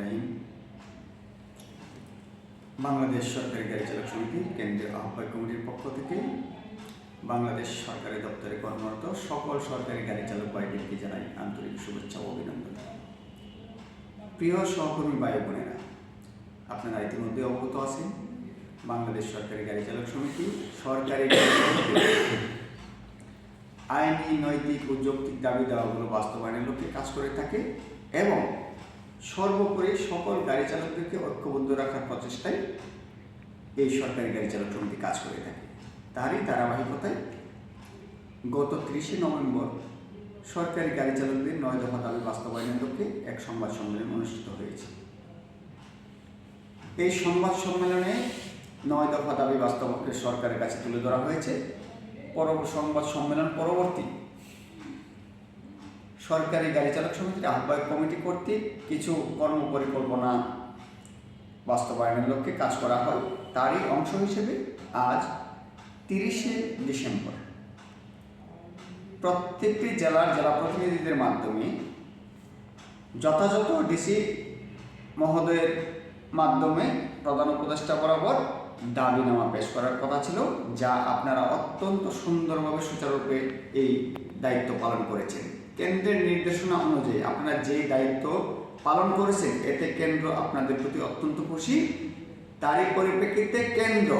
রাহিম বাংলাদেশ সরকারি গাড়ি চালক সমিতি, কেন্দ্রীয় আহ্বায়ক কমিটির পক্ষ থেকে বাংলাদেশ সরকারি দপ্তরে কর্মরত সকল সরকারি গাড়ি চালক ভাইদেরকে জানাই আন্তরিক শুভেচ্ছা ও অভিনন্দন। প্রিয় সহকর্মী ভাই বোনেরা, আপনারা ইতিমধ্যে অবগত আছেন, বাংলাদেশ সরকারি গাড়ি চালক সমিতি সরকারি আইনি, নৈতিক ও যৌক্তিক দাবি দাওয়াগুলো বাস্তবায়নের লক্ষ্যে কাজ করে থাকে এবং সর্বোপরি সকল গাড়ি চালকদেরকে ঐক্যবদ্ধ রাখার প্রচেষ্টায় এই সরকারি গাড়ি চালক সমিতি কাজ করে থাকে। তারই ধারাবাহিকতায় গত ত্রিশে নভেম্বর সরকারি গাড়ি চালকদের নয় দফা দাবি বাস্তবায়নের লক্ষ্যে এক সংবাদ সম্মেলন অনুষ্ঠিত হয়েছে। এই সংবাদ সম্মেলনে নয় দফা দাবি বাস্তবকে সরকারের কাছে তুলে ধরা হয়েছে। সংবাদ সম্মেলন পরবর্তী। সরকারি গাড়ি চালক সমিতির আহ্বায়ক কমিটি কর্তৃক কিছু কর্ম পরিকল্পনা বাস্তবায়নের লক্ষ্যে কাজ করা হয়। তারই অংশ হিসেবে আজ তিরিশে ডিসেম্বর। প্রত্যেকটি জেলার জেলা প্রতিনিধিদের মাধ্যমে যথাযথ ডিসি মহোদয়ের মাধ্যমে প্রধান উপদেষ্টা বরাবর দাবিনামা পেশ করার কথা ছিল, যা আপনারা অত্যন্ত সুন্দরভাবে সুচারুরূপে এই দায়িত্ব পালন করেছেন। কেন্দ্রের নির্দেশনা অনুযায়ী আপনারা যে দায়িত্ব পালন করেছেন, এতে কেন্দ্র আপনাদের প্রতি অত্যন্ত খুশি। তারই পরিপ্রেক্ষিতে কেন্দ্র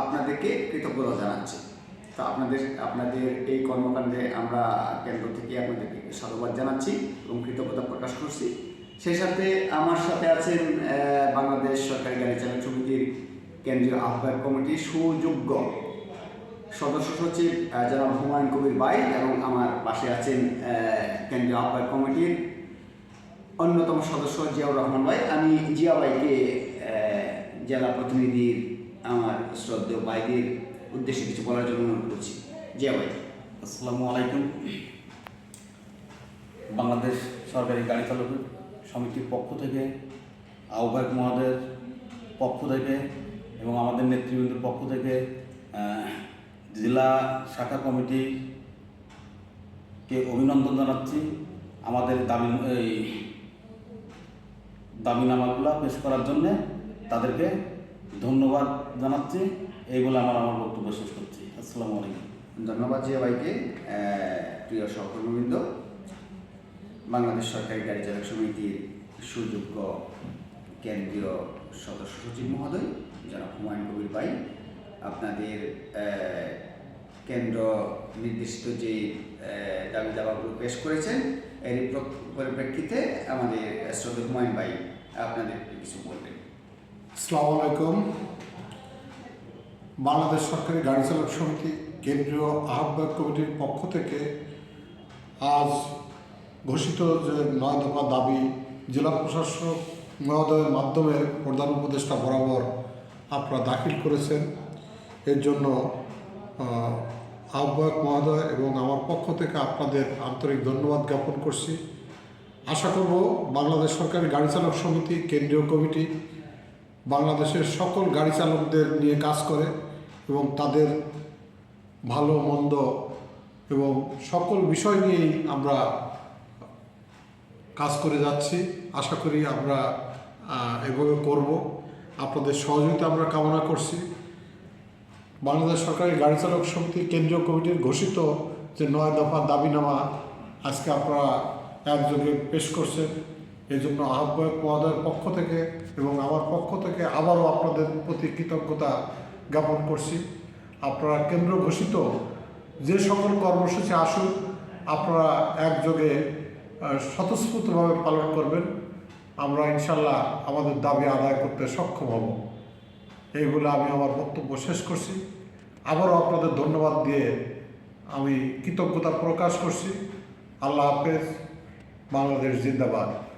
আপনাদেরকে কৃতজ্ঞতা জানাচ্ছে। তো আপনাদের আপনাদের এই কর্মকাণ্ডে আমরা কেন্দ্র থেকে আপনাদেরকে সাধুবাদ জানাচ্ছি এবং কৃতজ্ঞতা প্রকাশ করছি। সেই সাথে আমার সাথে আছেন বাংলাদেশ সরকারি গাড়ি চালক কেন্দ্রীয় আহ্বায়ক কমিটির সুযোগ্য সদস্য সচিব জনাব হুমায়ুন কবির বাই এবং আমার পাশে আছেন কেন্দ্রীয় আহ্বায়ক কমিটির অন্যতম সদস্য জিয়াউর রহমান ভাই। আমি জিয়া ভাইকে জেলা প্রতিনিধির আমার শ্রদ্ধেয় ভাইদের উদ্দেশ্যে কিছু বলার জন্য অনুরোধ করছি। জিয়া ভাই। আসসালামু আলাইকুম। বাংলাদেশ সরকারি গাড়ি চালক সমিতির পক্ষ থেকে আহ্বায়ক মহোদয়ের পক্ষ থেকে এবং আমাদের নেতৃবৃন্দের পক্ষ থেকে জেলা শাখা কমিটিকে অভিনন্দন জানাচ্ছি। আমাদের দাবি, এই দাবিনামাগুলো পেশ করার জন্যে তাদেরকে ধন্যবাদ জানাচ্ছি। এই বলে আমার আমার বক্তব্য শেষ করছি। আসসালামু আলাইকুম। ধন্যবাদ জিয়া ভাইকে প্রিয় সহকর্মীবৃন্দ। বাংলাদেশ সরকারি গাড়ি চালক সমিতির সুযোগ্য কেন্দ্রীয় সদস্য সচিব মহোদয় যারা হুমায়ুন কবির ভাই, আপনাদের কেন্দ্র নির্দেশিত যে দাবি দাবাগুলো পেশ করেছেন এর পরিপ্রেক্ষিতে আমাদের শ্রদ্ধা হুমায়ুন ভাই আপনাদের কিছু বলবেন। আসসালামু আলাইকুম। বাংলাদেশ সরকারি গাড়ি চালক সমিতি কেন্দ্রীয় আহ্বায়ক কমিটির পক্ষ থেকে আজ ঘোষিত যে নয় দফা দাবি জেলা প্রশাসক মহোদয়ের মাধ্যমে প্রধান উপদেষ্টা বরাবর আপনারা দাখিল করেছেন। এর জন্য আহ্বায়ক মহোদয় এবং আমার পক্ষ থেকে আপনাদের আন্তরিক ধন্যবাদ জ্ঞাপন করছি। আশা করব বাংলাদেশ সরকারি গাড়ি চালক সমিতি, কেন্দ্রীয় কমিটি বাংলাদেশের সকল গাড়ি চালকদের নিয়ে কাজ করে এবং তাদের ভালো, মন্দ এবং সকল বিষয় নিয়েই আমরা কাজ করে যাচ্ছি। আশা করি আমরা এভাবে করব। আপনাদের সহযোগিতা আমরা কামনা করছি। বাংলাদেশ সরকারি গাড়ি চালক সমিতি কেন্দ্রীয় কমিটির ঘোষিত যে নয় দফা দাবিনামা আজকে আপনারা একযোগে পেশ করছেন, এই জন্য আহ্বায়ক মহোদয়ের পক্ষ থেকে এবং আমার পক্ষ থেকে আবারও আপনাদের প্রতি কৃতজ্ঞতা জ্ঞাপন করছি। আপনারা কেন্দ্র ঘোষিত যে সকল কর্মসূচি আসুক, আপনারা একযোগে স্বতঃস্ফূর্তভাবে পালন করবেন। আমরা ইনশাল্লাহ আমাদের দাবি আদায় করতে সক্ষম হব। এই বলে আমি আমার বক্তব্য শেষ করছি। আবারও আপনাদের ধন্যবাদ দিয়ে আমি কৃতজ্ঞতা প্রকাশ করছি। আল্লাহ হাফেজ। বাংলাদেশ জিন্দাবাদ।